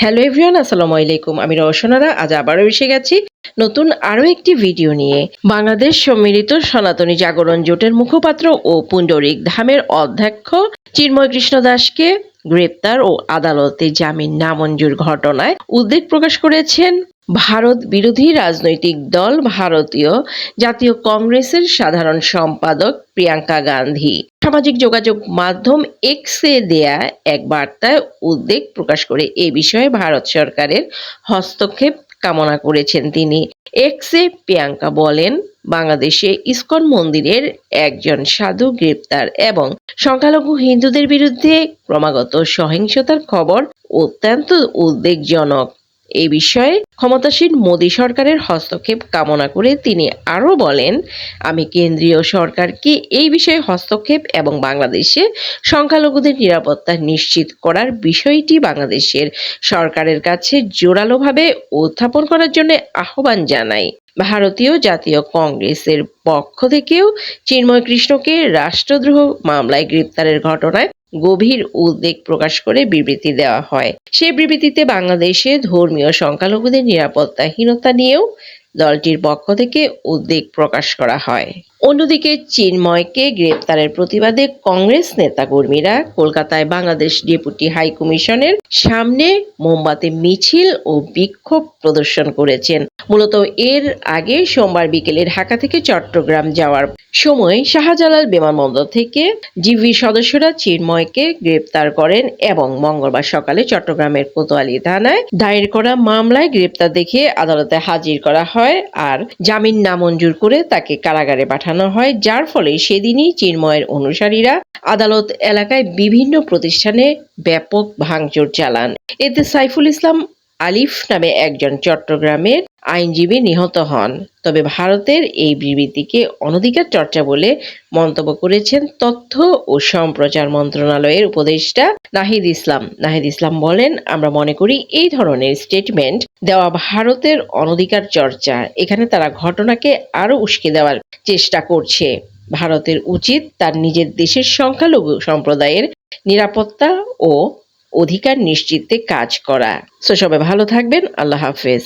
Hello everyone আসসালামু আলাইকুম। আমি রওশনারা, আজ আবারও এসে গেছি নতুন আরও একটি ভিডিও নিয়ে। বাংলাদেশ সম্মিলিত সনাতনী জাগরণ জোটের মুখপাত্র ও পুণ্ডরিক ধামের অধ্যক্ষ চিন্ময় কৃষ্ণ দাসকে গ্রেপ্তার ও আদালতে জামিন নামঞ্জুর ঘটনায় উদ্বেগ প্রকাশ করেছেন ভারত বিরোধী রাজনৈতিক দল ভারতীয় জাতীয় কংগ্রেসের সাধারণ সম্পাদক প্রিয়াঙ্কা গান্ধী। সামাজিক যোগাযোগ মাধ্যম এক্সে দেয়া এক বার্তায় উদ্বেগ প্রকাশ করে এ বিষয়ে ভারত সরকারের হস্তক্ষেপ কামনা করেছেন তিনি। এক্সে প্রিয়াঙ্কা বলেন, বাংলাদেশে ইসকন মন্দিরের একজন সাধু গ্রেপ্তার এবং সংখ্যালঘু হিন্দুদের বিরুদ্ধে ক্রমাগত সহিংসতার খবর অত্যন্ত উদ্বেগজনক। এই বিষয়ে ক্ষমতাসীন মোদী সরকারের হস্তক্ষেপ কামনা করে তিনি আরও বলেন, আমি কেন্দ্রীয় সরকারকে এই বিষয়ে হস্তক্ষেপ এবং বাংলাদেশে সংখ্যালঘুদের নিরাপত্তা নিশ্চিত করার বিষয়টি বাংলাদেশের সরকারের কাছে জোরালোভাবে উত্থাপন করার জন্য আহ্বান জানাই। ভারতীয় জাতীয় কংগ্রেসের পক্ষ থেকেও চিন্ময় কৃষ্ণকে রাষ্ট্রদ্রোহ মামলায় গ্রেপ্তারের ঘটনায় গভীর উদ্বেগ প্রকাশ করে বিবৃতি দেওয়া হয়। সে বিবৃতিতে বাংলাদেশে ধর্মীয় সংখ্যালঘুদের নিরাপত্তাহীনতা নিয়েও দলটির পক্ষ থেকে উদ্বেগ প্রকাশ করা হয়। অন্যদিকে চিন্ময়কে গ্রেপ্তারের প্রতিবাদে কংগ্রেস নেতাকর্মীরা কলকাতায় বাংলাদেশ ডেপুটি হাই কমিশনের সামনে মোমবাতি, মিছিল ও বিক্ষোভ প্রদর্শন করেছেন। মূলত এর আগে সোমবার বিকেলে ঢাকা থেকে চট্টগ্রাম যাওয়ার সময় শাহজালাল বিমানবন্দর থেকে জিভি সদস্যরা চিন্ময়কে গ্রেপ্তার করেন এবং মঙ্গলবার সকালে চট্টগ্রামের কোতোয়ালি থানায় দায়ের করা মামলায় গ্রেপ্তার দেখিয়ে আদালতে হাজির করা হয় আর জামিন নামঞ্জুর করে তাকে কারাগারে পাঠানো হয়, যার ফলে সেদিনই চিন্ময়ের অনুসারীরা আদালত এলাকায় বিভিন্ন প্রতিষ্ঠানে ব্যাপক ভাঙচুর চালান। এতে সাইফুল ইসলাম আলিফ নামে একজন চট্টগ্রামের আইনজীবী নিহত হন। তবে ভারতের এই বিবৃতিকে অনধিকার চর্চা বলে মন্তব্য করেছেন তথ্য ও সম্প্রচার মন্ত্রণালয়ের উপদেষ্টা নাহিদ ইসলাম। নাহিদ ইসলাম বলেন, আমরা মনে করি এই ধরনের স্টেটমেন্ট দেওয়া ভারতের অনধিকার চর্চা। এখানে তারা ঘটনাকে আরও উস্কে দেওয়ার চেষ্টা করছে। ভারতের উচিত তার নিজের দেশের সংখ্যালঘু সম্প্রদায়ের নিরাপত্তা ও অধিকার নিশ্চিতে কাজ করা। সো সবাই ভালো থাকবেন। আল্লাহ হাফেজ।